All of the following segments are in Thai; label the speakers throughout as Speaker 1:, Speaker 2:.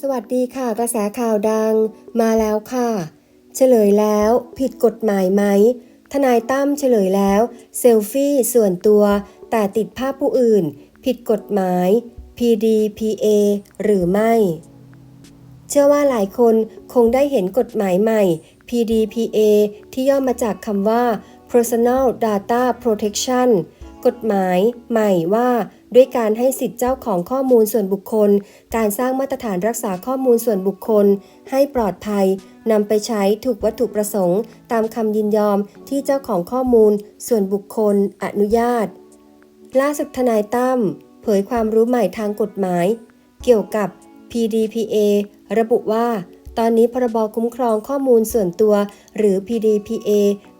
Speaker 1: สวัสดีค่ะกระแสข่าวดังมาแล้วค่ะ เฉลยแล้วผิดกฎหมายไหม ทนายตั้มเฉลยแล้ว เซลฟี่ส่วนตัว แต่ติดภาพผู้อื่น ผิดกฎหมาย PDPA หรือไม่ เชื่อว่าหลายคนคงได้เห็นกฎหมายใหม่ PDPA ที่ย่อมาจากคำว่า Personal Data Protection กฎหมายใหม่ว่า ด้วยการให้สิทธิ์เจ้าของข้อมูลส่วนบุคคล การสร้างมาตรฐานรักษาข้อมูลส่วนบุคคล ให้ปลอดภัยนำไปใช้ถูกวัตถุประสงค์ ตามคำยินยอมที่เจ้าของข้อมูล ส่วนบุคคล อนุญาต ล่าสุดทนายตั้มเผยความรู้ใหม่ทางกฎหมาย เกี่ยวกับ PDPA ระบุว่า ตอนนี้พรบคุ้มครองข้อมูลส่วนตัว หรือ PDPA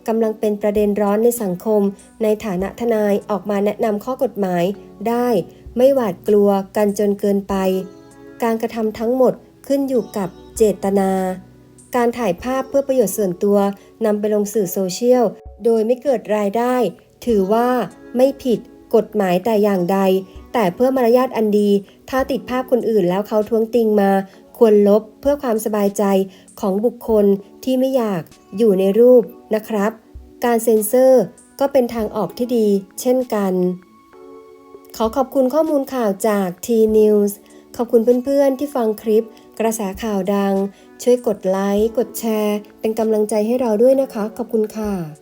Speaker 1: กำลังเป็นประเด็นร้อนในสังคม ในฐานะทนายออกมาแนะนำข้อกฎหมายได้ ไม่หวาดกลัวกันจนเกินไป การกระทำทั้งหมดขึ้นอยู่กับเจตนา การถ่ายภาพเพื่อประโยชน์ส่วนตัวนำไปลงสื่อโซเชียล โดยไม่เกิดรายได้ ถือว่าไม่ผิดกฎหมายแต่อย่างใด แต่เพื่อมารยาทอันดี ถ้าติดภาพคนอื่นแล้วเขาท้วงติงมา ควรลบเพื่อความสบายใจของบุคคลที่ไม่อยากอยู่ในรูปนะครับ การเซ็นเซอร์ก็เป็นทางออกที่ดีเช่นกัน ขอขอบคุณข้อมูลข่าวจาก T News ขอบคุณเพื่อนๆที่ฟังคลิป กระแสข่าวดัง ช่วยกดไลค์ กดแชร์ เป็นกำลังใจให้เราด้วยนะคะ ขอบคุณค่ะ